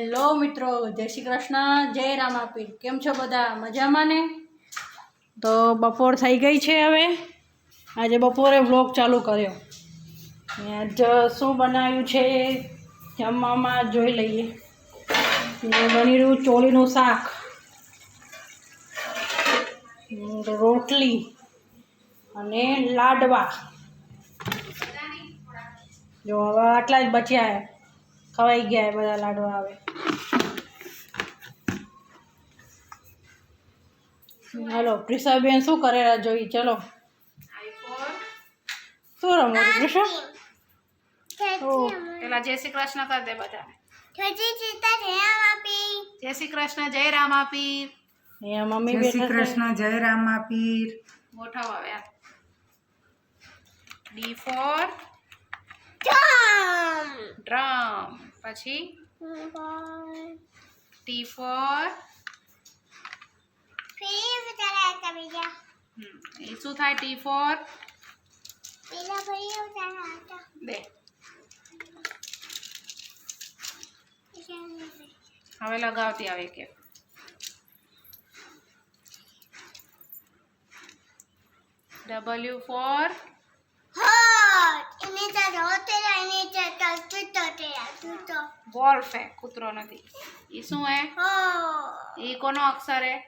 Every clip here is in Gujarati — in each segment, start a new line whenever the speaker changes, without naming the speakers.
હેલો મિત્રો, જય શ્રી કૃષ્ણ, જય આપી કેમ છો બધા? મજામાં ને? તો બપોર થઈ ગઈ છે હવે. આજે બપોરે વ્લોગ ચાલુ કર્યો. આજ શું બનાવ્યું છે જમવામાં જોઈ લઈએ. બની રહ્યું ચોળીનું શાક. રોટલી અને લાડવા. જો હવે આટલા જ બચ્યા ખવાઈ ગયા એ બધા લાડવા આવે હલો પ્રિસાબેન શું કરેલા જોઈ? ચલો. શું રમો પ્રિસા
પેલા જય શ્રી કૃષ્ણ કરી દે બધાને જય શ્રી કૃષ્ણ જય રામાપીર
અહીંયા મમ્મી
જય શ્રી કૃષ્ણ જય રામા પીર
ગોઠવ હવે ડી ફોર પછી ટી ફોર.
ફરી ઉતારા હતા બીજા
એ શું થાય ટી ફોર?
બીજા ફરી ઉતારા હતા
દે હવે લગાવતી આવે કે. ડબલ્યુ ફોર
હોટ એને તો રોતેરા એને તો તલતું તોટેરા તું તો
હે કૂતરો નથી. એ શું હે? એ કોનો અક્ષર હે?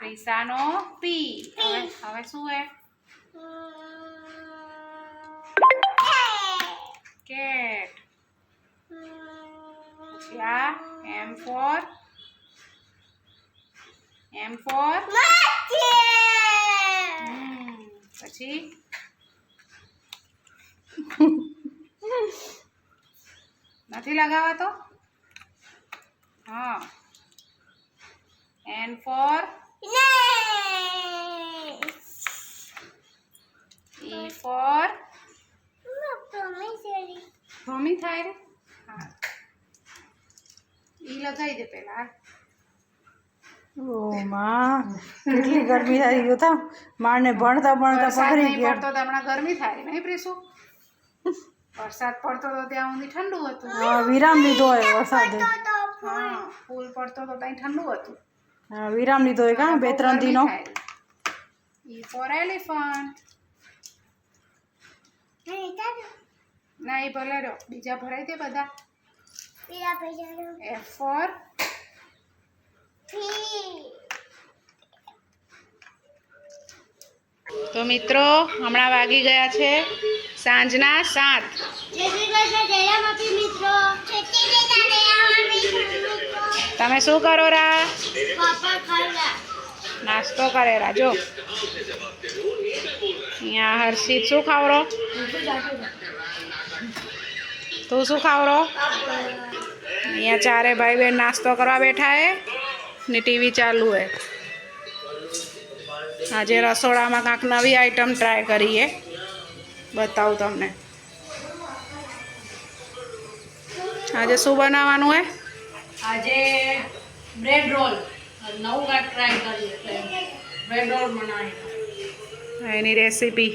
પૈસાનો? પી. હવે હવે શું હે? કેટ. પછી એમ ફોર. એમ ફોર. પછી? નથી લગાવાતો? હા. એન ફોર ઈ ફોર ભમી થાય રે હા. ઈ લગાવી દે પેલા
ઓ માં કેટલી ગરમી થઈ ગયું તા. મારને ભણતા ભણતા પકડી ગયા.
તો હમણાં ગરમી થાય નહીં પ્રીસુ? વરસાદ પડતો તો ત્યાં સુધી ઠંડુ હતું.
હા વિરામ લીધો હોય વરસાદે.
હા ફૂલ. પડતો તો ત્યાં ઠંડુ હતું.
હા વિરામ લીધો હોય કાં? બે ત્રણ દિનો?
E for elephant. ના એ ભલે રહ્યો બીજા ભરાઈ દે બધા. એફ ફોર તો મિત્રો હમણાં વાગી ગયા છે. સાંજના સાત. તમે શું કરો રા? નાસ્તો કરે રા. જો. અહીંયા હર્ષિત શું ખાવરો? તું શું ખાવરો? અહીંયા ચારે ભાઈ બહેન નાસ્તો કરવા બેઠા હે ને ટીવી ચાલુ હે. આજે રસોડામાં કાંઈક નવી આઈટમ ટ્રાય કરીએ બતાવું તમને. આજે શું બનાવવાનું હે?
આજે બ્રેડ રોલ નવું કાંઈક ટ્રાય કરીએ બ્રેડ રોલ બનાવી
એની રેસીપી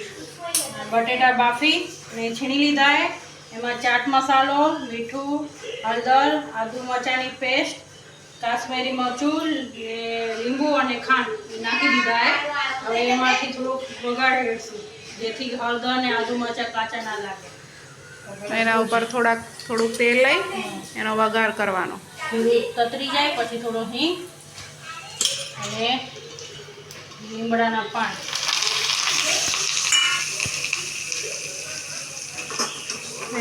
બટેટા બાફી ને છીણી લીધા હે. એમાં ચાટ મસાલો મીઠું હળદર આદુ મરચાંની પેસ્ટ કાશ્મીરી મરચું લીંબુ અને ખાંડ એ નાખી દીધા હવે એમાંથી થોડુંક વગાડીશું જેથી હળદર ને આદુ મરચાં કાચા ના લાગે.
એના ઉપર થોડાક થોડુંક તેલ લઈ એનો વઘાર કરવાનો.
તતરી જાય પછી થોડો હિંગ અને લીમડાના પાન.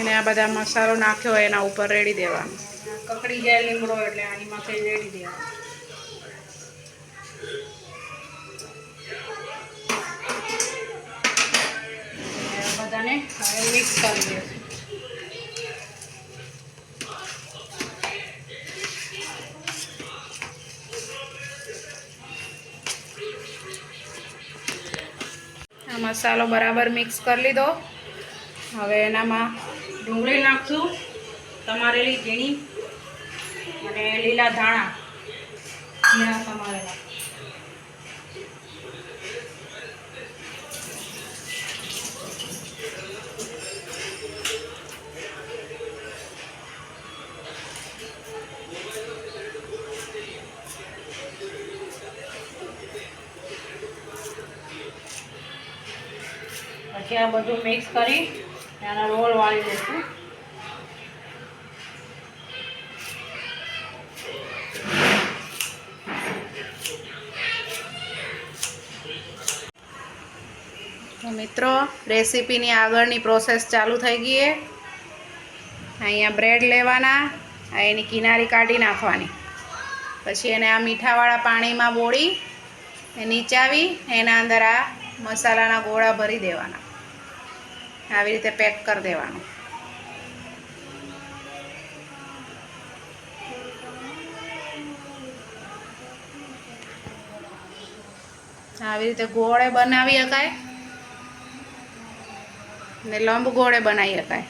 એને આ બધા મસાલો નાખ્યો એના ઉપર રેડી દેવાનો.
કકડી જાય લીમડો એટલે આની માથે રેડી દેવાનું. બધાને હવે મિક્સ કરી દઈશું.
મસાલો બરાબર મિક્સ કરી લીધો. હવે એનામાં
ડુંગળી નાખશું, તમારેલી ઝીણી અને લીલા ધાણા. ઝીણા સમારેલા પછી આ બધું મિક્સ કરી આના રોલ વાળી દઈશું.
મિત્રો, રેસીપીની આગળની પ્રોસેસ ચાલુ થઈ ગઈ અહીંયા બ્રેડ લેવાના એની કિનારી કાઢી નાખવાની. પછી એને આ મીઠાવાળા પાણીમાં બોળી નીચાવી, એના અંદર આ મસાલાના ગોળા ભરી દેવાના. આવી રીતે પેક કરી દેવાનું. આવી રીતે ગોળે બનાવી શકાય. ને લંબ ગોળે બનાવી શકાય.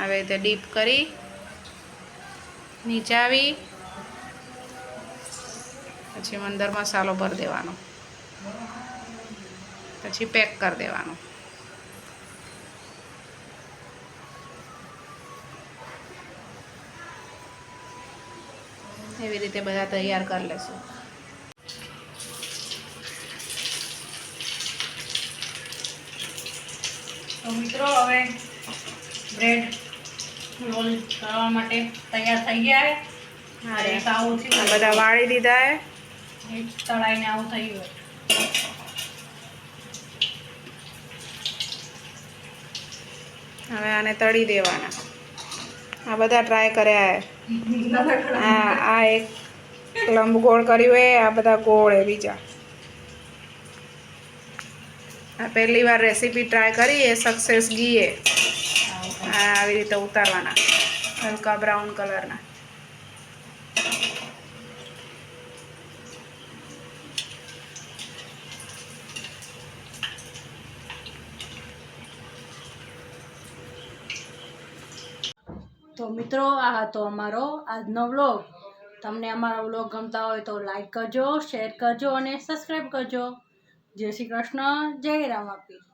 આવી રીતે ડીપ કરી, નીચાવી, પછી અંદર મસાલો ભરી દેવાનો. પછી પેક કરી દેવાનો. એવી રીતે બધા તૈયાર કરી લેશું.
તો મિત્રો હવે બ્રેડ રોલ કરવા માટે તૈયાર થઈ ગયા છે.
હા
એક આવું છે
બધા વાળી દીધા હે
એક તળાઈને આવું થઈ ગયું.
હવે આને તળી દેવાના. આ બધા ટ્રાય કર્યા હે આ આ એક લંબગોળ કર્યું હોય આ બધા ગોળ એ બીજા. આ પહેલી વાર રેસીપી ટ્રાય કરી, એ સક્સેસ ગીએ. આ આવી રીતે ઉતારવાના, હલકા બ્રાઉન કલરના
તો મિત્રો, આ હતો અમારો આજનો વ્લોગ તમને અમારો વ્લોગ ગમતા હોય તો લાઈક કરજો શેર કરજો અને સબસ્ક્રાઈબ કરજો. જય શ્રી કૃષ્ણ, જય રામ આપી.